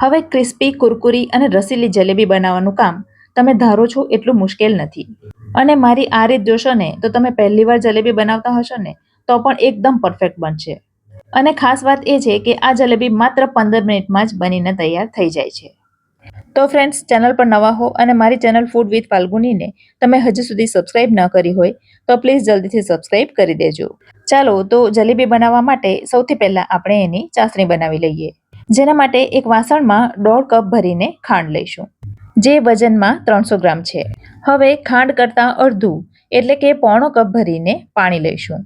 હવે ક્રિસ્પી, કુરકુરી અને રસીલી જલેબી બનાવવાનું કામ તમે ધારો છો એટલું મુશ્કેલ નથી. અને મારી આ રીત જોશો ને, તો તમે પહેલી વાર જલેબી બનાવતા હશો ને, તો પણ એકદમ પરફેક્ટ બનશે. અને ખાસ વાત એ છે કે આ જલેબી માત્ર પંદર મિનિટમાં જ બનીને તૈયાર થઈ જાય છે. તો ફ્રેન્ડ્સ ચેનલ પર નવા હો અને મારી ચેનલ ફૂડ વિથ ફાલ્ગુનીને તમે હજુ સુધી સબસ્ક્રાઇબ ન કરી હોય, તો પ્લીઝ જલ્દીથી સબસ્ક્રાઇબ કરી દેજો. ચાલો, તો જલેબી બનાવવા માટે સૌથી પહેલાં આપણે એની ચાસણી બનાવી લઈએ. જેના માટે એક વાસણમાં દોઢ કપ ભરીને ખાંડ લઈશું. જે વજનમાં ત્રણસો ગ્રામ છે. હવે ખાંડ કરતાં અડધું, એટલે કે પોણો કપ ભરીને પાણી લઈશું.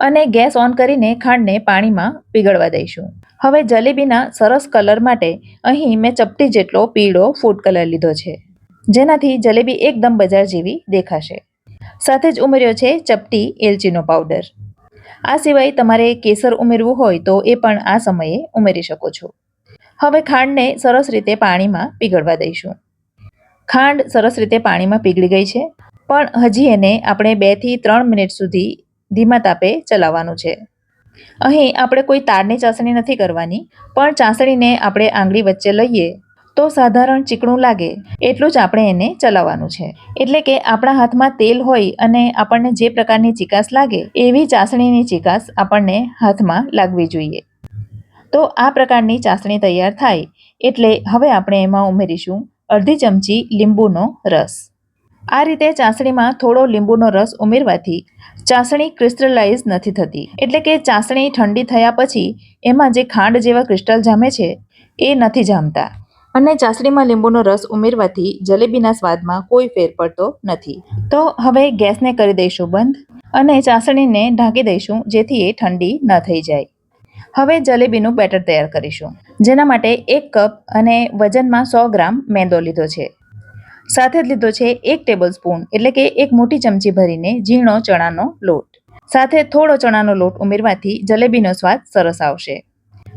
અને ગેસ ઓન કરીને ખાંડને પાણીમાં પીગળવા દઈશું. હવે જલેબીના સરસ કલર માટે અહીં મેં ચપટી જેટલો પીળો ફૂડ કલર લીધો છે. જેનાથી જલેબી એકદમ બજાર જેવી દેખાશે. સાથે જ ઉમેર્યો છે ચપટી એલચીનો પાવડર. આ સિવાય તમારે કેસર ઉમેરવું હોય તો એ પણ આ સમયે ઉમેરી શકો છો. હવે ખાંડને સરસ રીતે પાણીમાં પીગળવા દઈશું. ખાંડ સરસ રીતે પાણીમાં પીગળી ગઈ છે, પણ હજી એને આપણે બેથી ત્રણ મિનિટ સુધી ધીમા તાપે ચલાવવાનું છે. અહીં આપણે કોઈ તારની ચાસણી નથી કરવાની, પણ ચાસણીને આપણે આંગળી વચ્ચે લઈએ તો સાધારણ ચીકણું લાગે, એટલું જ આપણે એને ચલાવવાનું છે. એટલે કે આપણા હાથમાં તેલ હોય અને આપણને જે પ્રકારની ચિકાસ લાગે, એવી ચાસણીની ચિકાસ આપણને હાથમાં લાગવી જોઈએ. તો આ પ્રકારની ચાસણી તૈયાર થાય, એટલે હવે આપણે એમાં ઉમેરીશું અડધી ચમચી લીંબુનો રસ. આ રીતે ચાસણીમાં થોડો લીંબુનો રસ ઉમેરવાથી ચાસણી ક્રિસ્ટલાઇઝ નથી થતી. એટલે કે ચાસણી ઠંડી થયા પછી એમાં જે ખાંડ જેવા ક્રિસ્ટલ જામે છે, એ નથી જામતા. અને ચાસણીમાં લીંબુનો રસ ઉમેરવાથી જલેબીના સ્વાદમાં કોઈ ફેર પડતો નથી. તો હવે ગેસને કરી દઈશું બંધ અને ચાસણીને ઢાંકી દઈશું જેથી એ ઠંડી ન થઈ જાય. હવે જલેબીનું બેટર તૈયાર કરીશું. જેના માટે એક કપ અને વજનમાં સો ગ્રામ મેંદો લીધો છે. સાથે જ લીધો છે એક ટેબલ સ્પૂન, એટલે કે એક મોટી ચમચી ભરીને ઝીણો ચણાનો લોટ. સાથે થોડો ચણાનો લોટ ઉમેરવાથી જલેબીનો સ્વાદ સરસ આવશે.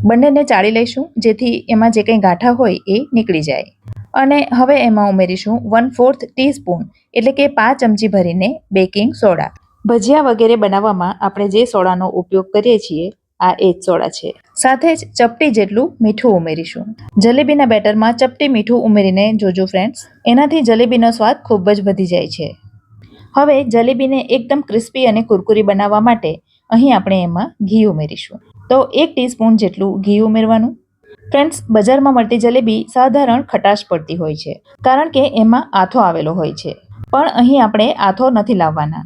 બંનેને ચાળી લઈશું, જેથી એમાં જે કંઈ ગાંઠા હોય એ નીકળી જાય. અને હવે એમાં ઉમેરીશું વન ફોર્થ ટીસ્પૂન, એટલે કે પાંચ ચમચી ભરીને બેકિંગ સોડા. ભજીયા વગેરે બનાવવામાં આપણે જે સોડાનો ઉપયોગ કરીએ છીએ, આ એ જ સોડા છે. સાથે જ ચપટી જેટલું મીઠું ઉમેરીશું. જલેબીના બેટરમાં ચપટી મીઠું ઉમેરીને જોજો ફ્રેન્ડ્સ એનાથી જલેબીનો સ્વાદ ખૂબ જ વધી જાય છે. હવે જલેબીને એકદમ ક્રિસ્પી અને કુરકુરી બનાવવા માટે અહીં આપણે એમાં ઘી ઉમેરીશું. તો એક ટીસ્પૂન જેટલું ઘી ઉમેરવાનું. ફ્રેન્ડ્સ, બજારમાં મળતી જલેબી સાધારણ ખટાશ પડતી હોય છે, કારણ કે એમાં આથો આવેલો હોય છે. પણ અહીં આપણે આથો નથી લાવવાના.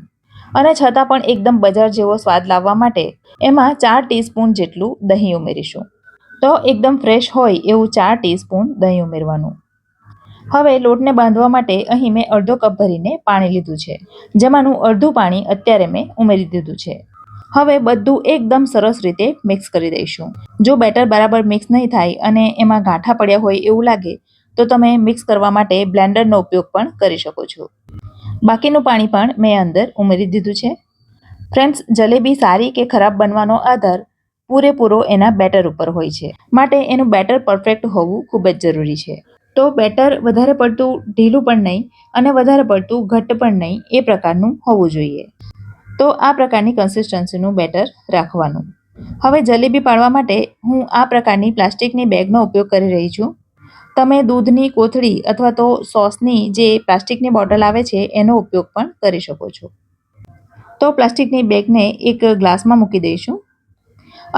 અને છતાં પણ એકદમ બજાર જેવો સ્વાદ લાવવા માટે એમાં ચાર ટીસ્પૂન જેટલું દહીં ઉમેરીશું. તો એકદમ ફ્રેશ હોય એવું ચાર ટીસ્પૂન દહીં ઉમેરવાનું. હવે લોટને બાંધવા માટે અહીં મેં અડધો કપ ભરીને પાણી લીધું છે. જેમાંનું અડધું પાણી અત્યારે મેં ઉમેરી દીધું છે. હવે બધું એકદમ સરસ રીતે મિક્સ કરી દઈશું. જો બેટર બરાબર મિક્સ નહીં થાય અને એમાં ગાંઠા પડ્યા હોય એવું લાગે, તો તમે મિક્સ કરવા માટે બ્લેન્ડરનો ઉપયોગ પણ કરી શકો છો. બાકીનું પાણી પણ મેં અંદર ઉમેરી દીધું છે. ફ્રેન્ડ્સ, જલેબી સારી કે ખરાબ બનવાનો આધાર પૂરેપૂરો એના બેટર ઉપર હોય છે. માટે એનું બેટર પરફેક્ટ હોવું ખૂબ જ જરૂરી છે. તો બેટર વધારે પડતું ઢીલું પણ નહીં અને વધારે પડતું ઘટ્ટ પણ નહીં એ પ્રકારનું હોવું જોઈએ. તો આ પ્રકારની કન્સિસ્ટન્સીનું બેટર રાખવાનું. હવે જલેબી પાડવા માટે હું આ પ્રકારની પ્લાસ્ટિકની બેગનો ઉપયોગ કરી રહી છું. તમે દૂધની કોથળી અથવા તો સોસની જે પ્લાસ્ટિકની બોટલ આવે છે, એનો ઉપયોગ પણ કરી શકો છો. તો પ્લાસ્ટિકની બેગને એક ગ્લાસમાં મૂકી દઈશું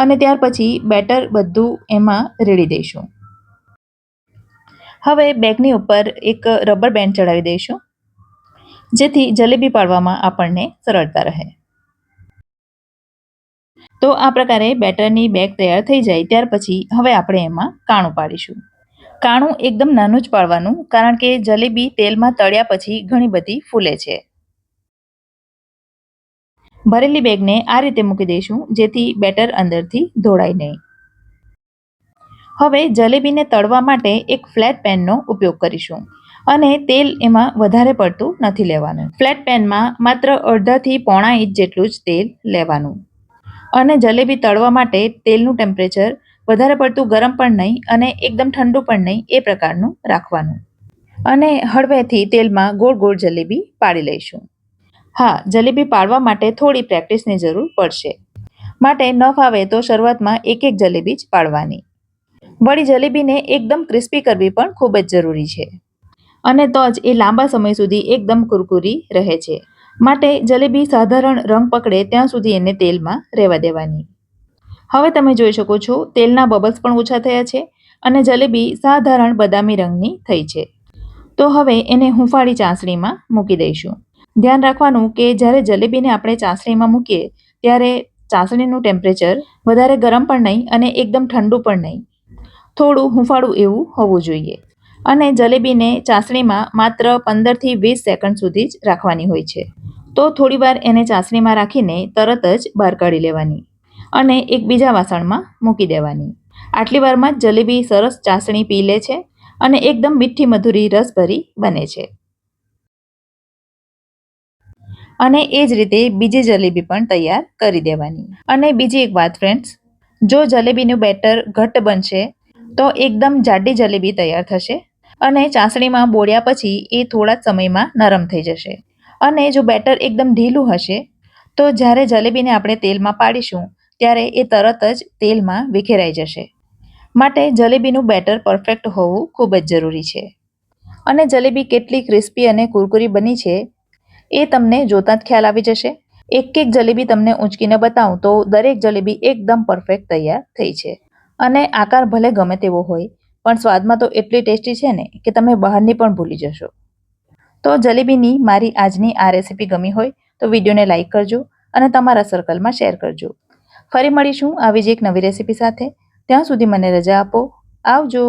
અને ત્યાર પછી બેટર બધું એમાં રેડી દઈશું. હવે બેગની ઉપર એક રબર બેન્ડ ચડાવી દઈશું. જેથી જલેબી પાડવામાં આપણને સરળતા રહે. તો આ પ્રકારે બેટરની બેગ તૈયાર થઈ જાય ત્યાર પછી હવે આપણે એમાં કાણું પાડીશું. કાણું એકદમ નાનું જ પાડવાનું કારણ કે જલેબી તેલમાં તળ્યા પછી ઘણી બધી ફૂલે છે. ભરેલી બેગને આ રીતે મૂકી દઈશું જેથી બેટર અંદરથી ધોળાય નહીં. હવે જલેબીને તળવા માટે એક ફ્લેટ પેનનો ઉપયોગ કરીશું. અને તેલ એમાં વધારે પડતું નથી લેવાનું. ફ્લેટ પેનમાં માત્ર અડધાથી પોણા ઇંચ જેટલું જ તેલ લેવાનું. અને જલેબી તળવા માટે તેલનું ટેમ્પરેચર વધારે પડતું ગરમ પણ નહીં અને એકદમ ઠંડુ પણ નહીં એ પ્રકારનું રાખવાનું. અને હળવેથી તેલમાં ગોળ ગોળ જલેબી પાડી લઈશું. હા, જલેબી પાડવા માટે થોડી પ્રેક્ટિસની જરૂર પડશે. માટે ન ફાવે તો શરૂઆતમાં એક એક જલેબી જ પાડવાની. વળી જલેબીને એકદમ ક્રિસ્પી કરવી પણ ખૂબ જ જરૂરી છે. અને તો જ એ લાંબા સમય સુધી એકદમ કુરકુરી રહે છે. માટે જલેબી સાધારણ રંગ પકડે ત્યાં સુધી એને તેલમાં રહેવા દેવાની. હવે તમે જોઈ શકો છો, તેલના બબલ્સ પણ ઓછા થયા છે અને જલેબી સાધારણ બદામી રંગની થઈ છે. તો હવે એને હુંફાળી ચાસણીમાં મૂકી દઈશું. ધ્યાન રાખવાનું કે જ્યારે જલેબીને આપણે ચાસણીમાં મૂકીએ, ત્યારે ચાસણીનું ટેમ્પરેચર વધારે ગરમ પણ નહીં અને એકદમ ઠંડુ પણ નહીં. થોડું હુંફાળું એવું હોવું જોઈએ. અને જલેબીને ચાસણીમાં માત્ર પંદરથી વીસ સેકન્ડ સુધી જ રાખવાની હોય છે. તો થોડીવાર એને ચાસણીમાં રાખીને તરત જ બહાર કાઢી લેવાની અને એક બીજા વાસણમાં મૂકી દેવાની. આટલી વારમાં જ જલેબી સરસ ચાસણી પી લે છે અને એકદમ મીઠી મધુરી રસભરી બને છે. અને એ જ રીતે બીજી જલેબી પણ તૈયાર કરી દેવાની. અને બીજી એક વાત ફ્રેન્ડ્સ જો જલેબીનું બેટર ઘટ્ટ બનશે, તો એકદમ જાડી જલેબી તૈયાર થશે અને ચાસણીમાં બોળ્યા પછી એ થોડા જ સમયમાં નરમ થઈ જશે. અને જો બેટર એકદમ ઢીલું હશે, તો જ્યારે જલેબીને આપણે તેલમાં પાડીશું, ત્યારે એ તરત જ તેલમાં વિખેરાઈ જશે. માટે જલેબીનું બેટર પરફેક્ટ હોવું ખૂબ જ જરૂરી છે. અને જલેબી કેટલી ક્રિસ્પી અને કુરકુરી બની છે, એ તમને જોતાં જ ખ્યાલ આવી જશે. એક એક જલેબી તમને ઊંચકીને બતાવું તો દરેક જલેબી એકદમ પરફેક્ટ તૈયાર થઈ છે. અને આકાર ભલે ગમે તેવો હોય પણ સ્વાદમાં તો એટલી ટેસ્ટી છે ને કે તમે બહારની પણ ભૂલી જશો. તો જલેબીની મારી આજની આ રેસીપી ગમી હોય તો વિડીયોને લાઇક કરજો અને તમારા સર્કલમાં શેર કરજો. ફરી મળીશું આવી જ એક નવી રેસીપી સાથે. ત્યાં સુધી મને રજા આપો. આવજો.